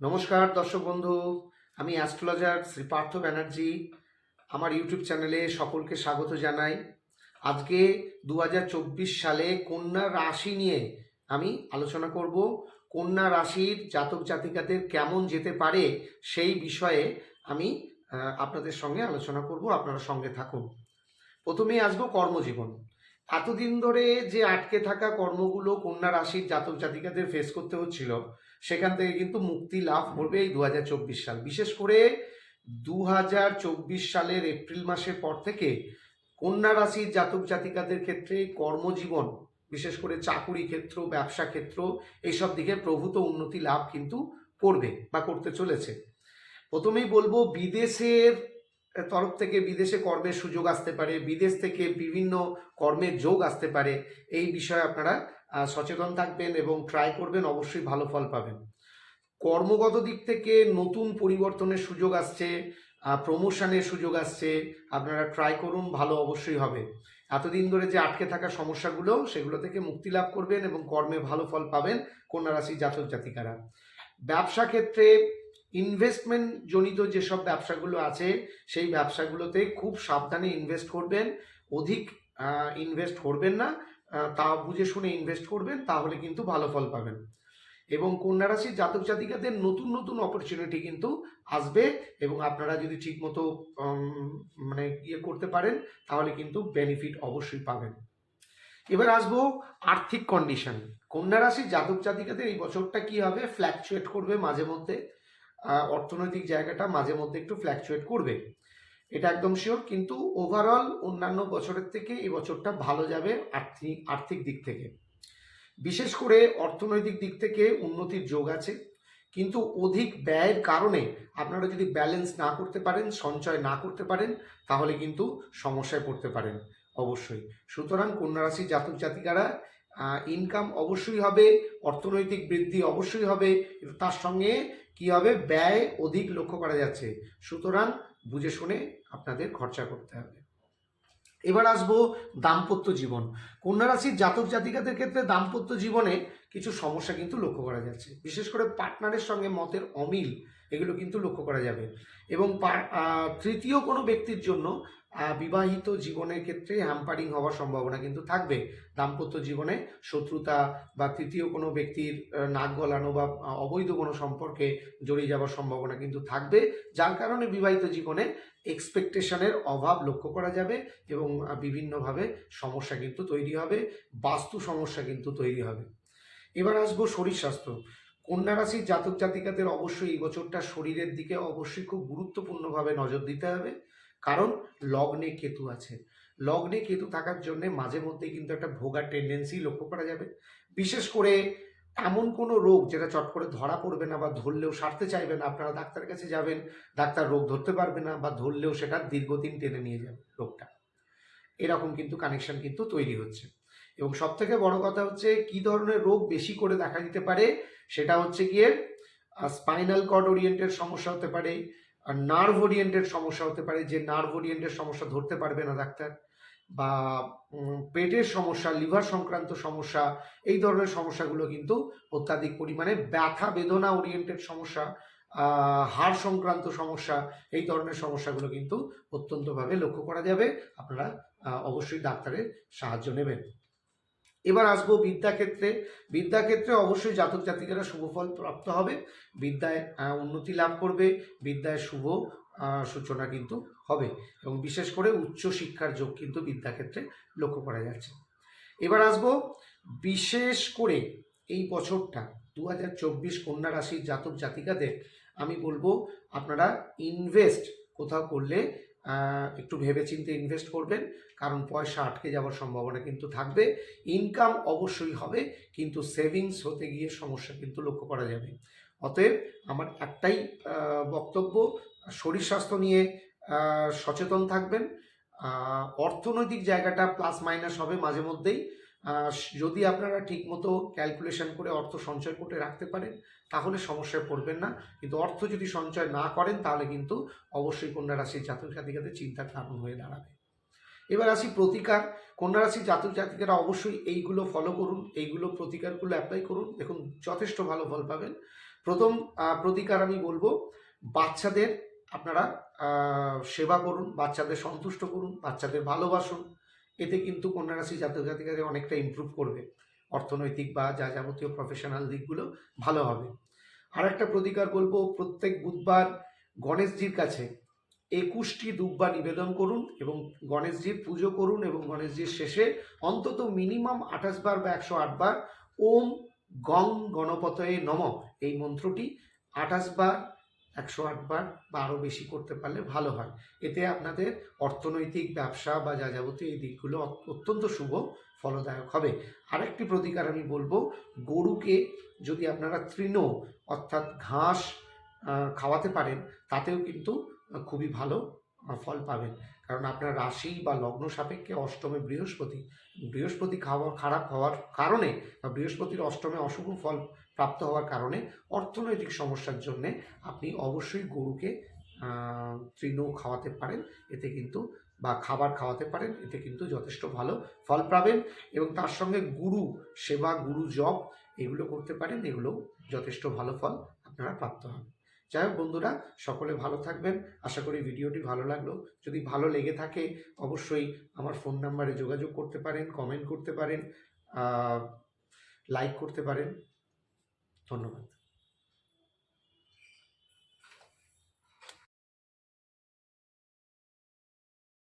নমস্কার, দর্শক বন্ধু। আমি অ্যাস্ট্রোলজার শ্রী পার্থ ব্যানার্জি। আমার ইউটিউব চ্যানেলে সকলকে স্বাগত জানাই। আজকে দু হাজার চব্বিশ সালে কন্যা রাশি নিয়ে আমি আলোচনা করব। কন্যা রাশির জাতক জাতিকাদের কেমন যেতে পারে সেই বিষয়ে আমি আপনাদের সঙ্গে আলোচনা করব। আপনারা সঙ্গে থাকুন। প্রথমেই আসব কর্মজীবন। এতদিন ধরে যে আটকে থাকা কর্মগুলো কন্যা রাশির জাতক জাতিকাদের ফেস করতে হচ্ছিল, সেখান থেকে কিন্তু মুক্তি লাভ করবে এই দু হাজার চব্বিশ সাল। বিশেষ করে দু হাজার চব্বিশ সালের এপ্রিল মাসের পর থেকে কন্যা রাশির জাতক জাতিকাদের ক্ষেত্রে কর্মজীবন, বিশেষ করে চাকুরি ক্ষেত্র, ব্যবসা ক্ষেত্র, এইসব দিকে প্রভূত উন্নতি লাভ কিন্তু করবে বা করতে চলেছে। প্রথমেই বলব, বিদেশের তরফ থেকে বিদেশে কর্মের সুযোগ আসতে পারে, বিদেশ থেকে বিভিন্ন কর্মের যোগ আসতে পারে, এই বিষয়ে আপনারা সচেতন থাকবেন এবং ট্রাই করবেন, অবশ্যই ভালো ফল পাবেন। কর্মগত দিক থেকে নতুন পরিবর্তনের সুযোগ আসছে প্রমোশনের সুযোগ আসছে, আপনারা ট্রাই করুন, ভালো অবশ্যই হবে। এতদিন ধরে যে আটকে থাকা সমস্যাগুলো, সেগুলো থেকে মুক্তি লাভ করবেন এবং কর্মে ভালো ফল পাবেন কন্যা রাশি জাতক জাতিকারা। ব্যবসা ক্ষেত্রে ইনভেস্টমেন্ট জনিত যেসব ব্যবসাগুলো আছে, সেই ব্যবসাগুলোতে খুব সাবধানে ইনভেস্ট করবেন। অধিক ইনভেস্ট করবেন না। তা বুঝে শুনে ইনভেস্ট করবেন, তাহলে কিন্তু ভালো ফল পাবেন। এবং কন্যা রাশির জাতক জাতিকাদের নতুন নতুন অপরচুনিটি কিন্তু আসবে এবং আপনারা যদি ঠিকমতো মানে ইয়ে করতে পারেন, তাহলে কিন্তু বেনিফিট অবশ্যই পাবেন। এবার আসব আর্থিক কন্ডিশন কন্যা রাশির জাতক জাতিকাদের এই বছরটা কি হবে? ফ্ল্যাকচুয়েট করবে মাঝে মধ্যে। অর্থনৈতিক জায়গাটা মাঝে মধ্যে একটু ফ্ল্যাকচুয়েট করবে। এটা একদম শিওর কিন্তু ওভারঅল অন্যান্য বছরের থেকে এই বছরটা ভালো যাবে আর্থিক আর্থিক দিক থেকে। বিশেষ করে অর্থনৈতিক দিক থেকে উন্নতির যোগ আছে, কিন্তু অধিক ব্যয়ের কারণে আপনারা যদি ব্যালেন্স না করতে পারেন, সঞ্চয় না করতে পারেন, তাহলে কিন্তু সমস্যায় পড়তে পারেন, অবশ্যই। সুতরাং কন্যা রাশির জাতক জাতিকারা ইনকাম অবশ্যই হবে, অর্থনৈতিক বৃদ্ধি অবশ্যই হবে, তার সঙ্গে কি হবে? ব্যয় অধিক লক্ষ্য করা যাচ্ছে। সুতরাং বুঝে শুনে আপনাদের খরচা করতে হবে। এবার আসব দাম্পত্য জীবন। কন্যা রাশির জাতক জাতিকাদের ক্ষেত্রে দাম্পত্য জীবনে কিছু সমস্যা কিন্তু লক্ষ্য করা যাচ্ছে। বিশেষ করে পার্টনারের সঙ্গে মতের অমিল এগুলো কিন্তু লক্ষ্য করা যাবে। এবং তৃতীয় কোনো ব্যক্তির জন্য বিবাহিত জীবনের ক্ষেত্রে হ্যাম্পারিং হওয়ার সম্ভাবনা কিন্তু থাকবে। দাম্পত্য জীবনে শত্রুতা বা তৃতীয় কোনো ব্যক্তির নাক গলানো বা অবৈধ কোনো সম্পর্কে জড়িয়ে যাওয়ার সম্ভাবনা কিন্তু থাকবে। যার কারণে বিবাহিত জীবনে এক্সপেকটেশনের অভাব লক্ষ্য করা যাবে এবং বিভিন্নভাবে সমস্যা কিন্তু তৈরি হবে। বাস্তু সমস্যা কিন্তু তৈরি হবে। এবার আসব শরীর স্বাস্থ্য। কন্যা রাশির জাতক জাতিকাদের অবশ্যই এই বছরটা শরীরের দিকে অবশ্যই খুব গুরুত্বপূর্ণভাবে নজর দিতে হবে। কারণ লগ্নে কেতু আছে। লগ্নে কেতু থাকার জন্য মাঝে মধ্যে কিন্তু একটা ভোগার টেন্ডেন্সি লক্ষ্য করা যাবে। বিশেষ করে এমন কোনো রোগ যেটা চট করে ধরা পড়বে না বা ধরলেও সারতে চাইবে না, আপনারা ডাক্তারের কাছে যাবেন, ডাক্তার রোগ ধরতে পারবে না বা ধরলেও সেটা দীর্ঘদিন টেনে নিয়ে যাবে রোগটা। এরকম কিন্তু কানেকশন কিন্তু তৈরি হচ্ছে। এবং সব থেকে বড় কথা হচ্ছে কি ধরনের রোগ বেশি করে দেখা দিতে পারে, সেটা হচ্ছে গিয়ে স্পাইনাল কর্ড ওরিয়েন্টেড সমস্যা হতে পারে, আর নার্ভ ওরিয়েন্টেড সমস্যা হতে পারে, যে নার্ভ ওরিয়েন্টেড সমস্যা ধরতে পারবে না ডাক্তার, বা পেটের সমস্যা, লিভার সংক্রান্ত সমস্যা, এই ধরনের সমস্যাগুলো কিন্তু অত্যাধিক পরিমাণে ব্যথা বেদনা ওরিয়েন্টেড সমস্যা হাড় সংক্রান্ত সমস্যা, এই ধরনের সমস্যাগুলো কিন্তু অত্যন্তভাবে লক্ষ্য করা যাবে। আপনারা অবশ্যই ডাক্তারের সাহায্য নেবেন। এবার আসব বিদ্যাক্ষেত্রে। বিদ্যাক্ষেত্রে অবশ্যই জাতক জাতিকারা শুভফল প্রাপ্ত হবে। বিদ্যায় উন্নতি লাভ করবে। বিদ্যায় শুভ সূচনা কিন্তু হবে। এবং বিশেষ করে উচ্চ শিক্ষার যোগ কিন্তু বিদ্যাক্ষেত্রে লক্ষ্য করা যাচ্ছে। এবার আসব বিশেষ করে এই বছরটা দু হাজার চব্বিশ কন্যা রাশির জাতক জাতিকাদের। আমি বলব আপনারা ইনভেস্ট কোথাও করলে একটু ভেবেচিন্তে ইনভেস্ট করবেন, কারণ পয়সা আটকে যাওয়ার সম্ভাবনা কিন্তু থাকবে। ইনকাম অবশ্যই হবে, কিন্তু সেভিংস হতে গিয়ে সমস্যা কিন্তু লক্ষ্য করা যাবে। অতএব আমার একটাই বক্তব্য, শরীর স্বাস্থ্য নিয়ে সচেতন থাকবেন। অর্থনৈতিক জায়গাটা প্লাস মাইনাস হবে মাঝে মধ্যেই। যদি আপনারা ঠিকমতো ক্যালকুলেশন করে অর্থ সঞ্চয় করে রাখতে পারেন, তাহলে সমস্যায় পড়বেন না। কিন্তু অর্থ যদি সঞ্চয় না করেন, তাহলে কিন্তু অবশ্যই কন্যা রাশির জাতক জাতিকাদের চিন্তার কারণ হয়ে দাঁড়াবে। এবার আসি প্রতিকার। কন্যা রাশির জাতক জাতিকারা অবশ্যই এইগুলো ফলো করুন, এইগুলো প্রতিকারগুলো অ্যাপ্লাই করুন। দেখুন, যথেষ্ট ভালো ফল পাবেন। প্রথম প্রতিকার আমি বলব, বাচ্চাদের আপনারা সেবা করুন, বাচ্চাদের সন্তুষ্ট করুন, বাচ্চাদের ভালোবাসুন। এতে কিন্তু কন্যা রাশি জাতক জাতিকাদের অনেকটা ইমপ্রুভ করবে। অর্থনৈতিক বা যা যাবতীয় প্রফেশনাল দিকগুলো ভালো হবে। আর একটা প্রতিকার বলব, প্রত্যেক বুধবার গণেশজির কাছে একুশটি দুব্বা নিবেদন করুন এবং গণেশজির পুজো করুন এবং গণেশজির শেষে অন্তত মিনিমাম আঠাশ বার বা একশো আট বার ওম গং গণপতয়ে নম এই মন্ত্রটি আঠাশ বার একশো আটবার বা আরও বেশি করতে পারলে ভালো হয়। এতে আপনাদের অর্থনৈতিক ব্যবসা বা যা যাবতীয় এই দিকগুলো অত্যন্ত শুভ, ফলদায়ক হবে। আরেকটি প্রতিকার আমি বলব, গরুকে যদি আপনারা তৃণ, অর্থাৎ ঘাস খাওয়াতে পারেন, তাতেও কিন্তু খুবই ভালো ফল পাবেন। কারণ আপনার রাশি বা লগ্ন সাপেক্ষে অষ্টমে বৃহস্পতি বৃহস্পতি খাওয়া, খারাপ হওয়ার কারণে বা বৃহস্পতির অষ্টমে অশুভ ফল প্রাপ্ত হওয়ার কারণে অর্থনৈতিক সমস্যার জন্যে আপনি অবশ্যই গরুকে তৃণ খাওয়াতে পারেন। এতে কিন্তু, বা খাবার খাওয়াতে পারেন। এতে কিন্তু যথেষ্ট ভালো ফল পাবেন এবং তার সঙ্গে গুরু সেবা, গুরু জপ এগুলো করতে পারেন। এগুলো যথেষ্ট ভালো ফল আপনারা প্রাপ্ত হবে যাই হোক বন্ধুরা, সকলে ভালো থাকবেন। আশা করি ভিডিওটি ভালো লাগল। যদি ভালো লেগে থাকে, অবশ্যই আমার ফোন নাম্বারে যোগাযোগ করতে পারেন, কমেন্ট করতে পারেন লাইক করতে পারেন। 同志们